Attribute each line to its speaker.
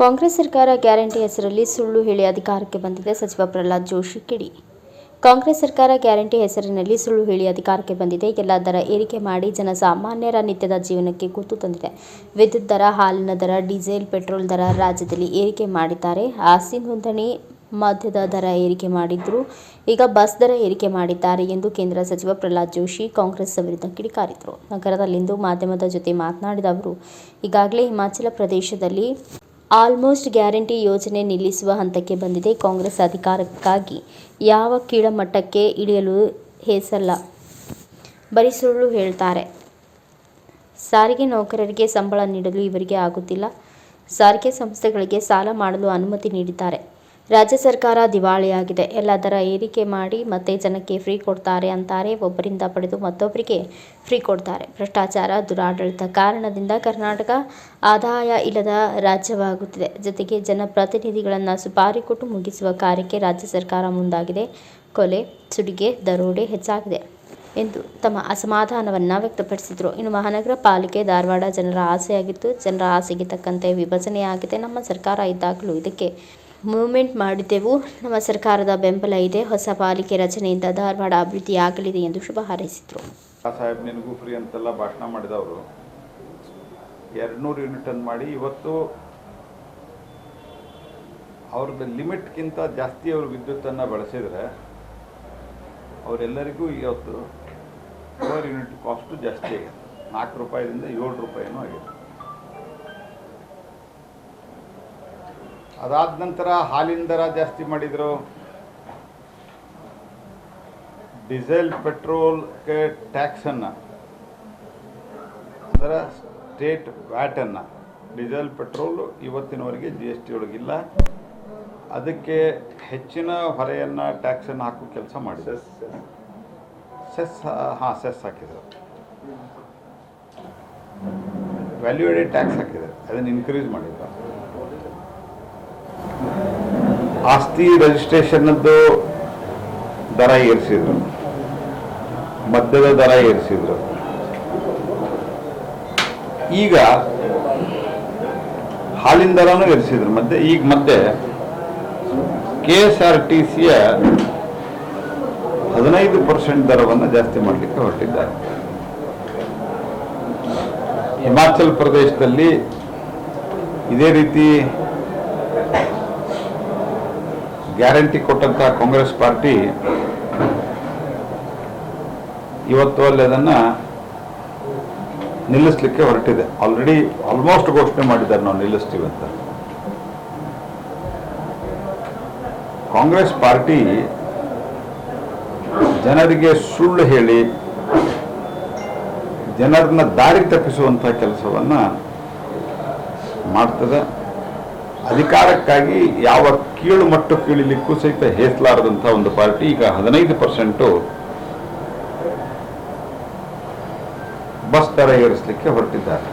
Speaker 1: ಕಾಂಗ್ರೆಸ್ ಸರ್ಕಾರ ಗ್ಯಾರಂಟಿ ಹೆಸರಲ್ಲಿ ಸುಳ್ಳು ಹೇಳಿ ಅಧಿಕಾರಕ್ಕೆ ಬಂದಿದೆ ಸಚಿವ ಪ್ರಹ್ಲಾದ್ ಜೋಶಿ ಕಿಡಿ. ಕಾಂಗ್ರೆಸ್ ಸರ್ಕಾರ ಗ್ಯಾರಂಟಿ ಹೆಸರಿನಲ್ಲಿ ಸುಳ್ಳು ಹೇಳಿ ಅಧಿಕಾರಕ್ಕೆ ಬಂದಿದೆ. ಎಲ್ಲ ದರ ಏರಿಕೆ ಮಾಡಿ ಜನಸಾಮಾನ್ಯರ ನಿತ್ಯದ ಜೀವನಕ್ಕೆ ಕುತ್ತು ತಂದಿದೆ. ವಿದ್ಯುತ್ ದರ, ಹಾಲಿನ ದರ, ಡೀಸೆಲ್, ಪೆಟ್ರೋಲ್ ದರ ರಾಜ್ಯದಲ್ಲಿ ಏರಿಕೆ ಮಾಡಿದ್ದಾರೆ. ಆಸ್ತಿ ನೋಂದಣಿ ಮಧ್ಯದ ದರ ಏರಿಕೆ ಮಾಡಿದ್ರು. ಈಗ ಬಸ್ ದರ ಏರಿಕೆ ಮಾಡಿದ್ದಾರೆ ಎಂದು ಕೇಂದ್ರ ಸಚಿವ ಪ್ರಹ್ಲಾದ್ ಜೋಶಿ ಕಾಂಗ್ರೆಸ್ ವಿರುದ್ಧ ಕಿಡಿಕಾರಿದರು. ನಗರದಲ್ಲಿಂದು ಮಾಧ್ಯಮದ ಜೊತೆ ಮಾತನಾಡಿದ ಅವರು, ಈಗಾಗಲೇ ಹಿಮಾಚಲ ಪ್ರದೇಶದಲ್ಲಿ ಆಲ್ಮೋಸ್ಟ್ ಗ್ಯಾರಂಟಿ ಯೋಜನೆ ನಿಲ್ಲಿಸುವ ಹಂತಕ್ಕೆ ಬಂದಿದೆ. ಕಾಂಗ್ರೆಸ್ ಅಧಿಕಾರಕ್ಕಾಗಿ ಯಾವ ಕೀಳಮಟ್ಟಕ್ಕೆ ಇಳಿಯಲು ಹೇಸಲ್ಲ. ಬರೀ ಸುಳ್ಳು ಹೇಳ್ತಾರೆ. ಸಾರಿಗೆ ನೌಕರರಿಗೆ ಸಂಬಳ ನೀಡಲು ಇವರಿಗೆ ಆಗುತ್ತಿಲ್ಲ. ಸಾರಿಗೆ ಸಂಸ್ಥೆಗಳಿಗೆ ಸಾಲ ಮಾಡಲು ಅನುಮತಿ ನೀಡಿದ್ದಾರೆ. ರಾಜ್ಯ ಸರ್ಕಾರ ದಿವಾಳಿಯಾಗಿದೆ. ಎಲ್ಲ ದರ ಏರಿಕೆ ಮಾಡಿ ಮತ್ತೆ ಜನಕ್ಕೆ ಫ್ರೀ ಕೊಡ್ತಾರೆ ಅಂತಾರೆ. ಒಬ್ಬರಿಂದ ಪಡೆದು ಮತ್ತೊಬ್ಬರಿಗೆ ಫ್ರೀ ಕೊಡ್ತಾರೆ. ಭ್ರಷ್ಟಾಚಾರ, ದುರಾಡಳಿತ ಕಾರಣದಿಂದ ಕರ್ನಾಟಕ ಆದಾಯ ಇಲ್ಲದ ರಾಜ್ಯವಾಗುತ್ತಿದೆ. ಜೊತೆಗೆ ಜನಪ್ರತಿನಿಧಿಗಳನ್ನು ಸುಪಾರಿ ಕೊಟ್ಟು ಮುಗಿಸುವ ಕಾರ್ಯಕ್ಕೆ ರಾಜ್ಯ ಸರ್ಕಾರ ಮುಂದಾಗಿದೆ. ಕೊಲೆ, ಸುಡಿಗೆ, ದರೋಡೆ ಹೆಚ್ಚಾಗಿದೆ ಎಂದು ತಮ್ಮ ಅಸಮಾಧಾನವನ್ನು ವ್ಯಕ್ತಪಡಿಸಿದರು. ಇನ್ನು ಮಹಾನಗರ ಪಾಲಿಕೆ ಧಾರವಾಡ ಜನರ ಆಸೆಯಾಗಿತ್ತು. ಜನರ ಆಸೆಗೆ ತಕ್ಕಂತೆ ವಿಭಜನೆಯಾಗಿದೆ. ನಮ್ಮ ಸರ್ಕಾರ ಇದ್ದಾಗಲೂ ಇದಕ್ಕೆ ಮೂವ್ಮೆಂಟ್ ಮಾಡಿದ್ದೆವು ನಮ್ಮ ಸರ್ಕಾರದ ಬೆಂಬಲ ಇದೆ. ಹೊಸ ಪಾಲಿಕೆ ರಚನೆಯಿಂದ ಧಾರವಾಡ ಅಭಿವೃದ್ಧಿಯಾಗಲಿದೆ ಎಂದು ಶುಭ ಹಾರೈಸಿದರು.
Speaker 2: ಸಾಹೇಬ್, ನಿನಗೂ ಫ್ರೀ ಅಂತೆಲ್ಲ ಭಾಷಣ ಮಾಡಿದವರು. ಎರಡುನೂರು ಯೂನಿಟ್ ಅನ್ನು ಮಾಡಿ ಇವತ್ತು ಅವ್ರದ್ದು ಲಿಮಿಟ್ಗಿಂತ ಜಾಸ್ತಿ ಅವರು ವಿದ್ಯುತ್ತನ್ನು ಬಳಸಿದರೆ ಅವರೆಲ್ಲರಿಗೂ ಇವತ್ತು ಪರ್ ಯೂನಿಟ್ ಕಾಸ್ಟು ಜಾಸ್ತಿ ಆಗಿದೆ. ನಾಲ್ಕು ರೂಪಾಯಿಂದ ಏಳು ರೂಪಾಯಿನೂ ಆಗಿದೆ. ಅದಾದ ನಂತರ ಹಾಲಿನ ದರ ಜಾಸ್ತಿ ಮಾಡಿದರು. ಡೀಸೆಲ್ ಪೆಟ್ರೋಲ್ಗೆ ಟ್ಯಾಕ್ಸನ್ನು. ಅಂದರೆ ಸ್ಟೇಟ್ ವ್ಯಾಟನ್ನು. ಡೀಸೆಲ್ ಪೆಟ್ರೋಲು ಇವತ್ತಿನವರೆಗೆ ಜಿ ಎಸ್ ಟಿ ಒಳಗಿಲ್ಲ. ಅದಕ್ಕೆ ಹೆಚ್ಚಿನ ಹೊರೆಯನ್ನು ಟ್ಯಾಕ್ಸನ್ನು ಹಾಕೋ ಕೆಲಸ ಮಾಡಿದೆ ಸೆಸ್ ಹಾಂ ಸೆಸ್ ಹಾಕಿದರು. ವ್ಯಾಲ್ಯೂಯೇಡೆಡ್ ಟ್ಯಾಕ್ಸ್ ಹಾಕಿದ್ದಾರೆ ಅದನ್ನು ಇನ್ಕ್ರೀಸ್ ಮಾಡಿದ್ರು. ಆಸ್ತಿ ರಿಜಿಸ್ಟ್ರೇಷನ್ನದ್ದು ದರ ಏರಿಸಿದ್ರು. ಮದ್ಯದ ದರ ಏರಿಸಿದ್ರು. ಈಗ ಹಾಲಿನ ದರನೂ ಏರಿಸಿದ್ರು. ಮತ್ತೆ ಈಗ ಮತ್ತೆ ಕೆ ಎಸ್ ಆರ್ ಟಿ ಸಿಯ ಹದಿನೈದು ಪರ್ಸೆಂಟ್ ದರವನ್ನು ಜಾಸ್ತಿ ಮಾಡಲಿಕ್ಕೆ ಹೊರಟಿದ್ದಾರೆ. ಹಿಮಾಚಲ್ ಪ್ರದೇಶದಲ್ಲಿ ಇದೇ ರೀತಿ ಗ್ಯಾರಂಟಿ ಕೊಟ್ಟಂತಹ ಕಾಂಗ್ರೆಸ್ ಪಾರ್ಟಿ ಇವತ್ತು ಅಲ್ಲಿ ಅದನ್ನ ನಿಲ್ಲಿಸ್ಲಿಕ್ಕೆ ಹೊರಟಿದೆ. ಆಲ್ರೆಡಿ ಆಲ್ಮೋಸ್ಟ್ ಘೋಷಣೆ ಮಾಡಿದ್ದಾರೆ ನಾವು ನಿಲ್ಲಿಸ್ತೀವಿ ಅಂತ. ಕಾಂಗ್ರೆಸ್ ಪಾರ್ಟಿ ಜನರಿಗೆ ಸುಳ್ಳು ಹೇಳಿ, ಜನರನ್ನ ದಾರಿ ತಪ್ಪಿಸುವಂಥ ಕೆಲಸವನ್ನ ಮಾಡ್ತದೆ. ಅಧಿಕಾರಕ್ಕಾಗಿ ಯಾವ ಕೀಳು ಮಟ್ಟಕ್ಕೆ ಇಳಿಲಿಕ್ಕೂ ಸಹಿತ ಹೇಸಲಾರದಂಥ ಒಂದು ಪಾರ್ಟಿ ಈಗ ಹದಿನೈದು ಪರ್ಸೆಂಟು ಬಸ್ ದರ ಏರಿಸಲಿಕ್ಕೆ ಹೊರಟಿದ್ದಾರೆ.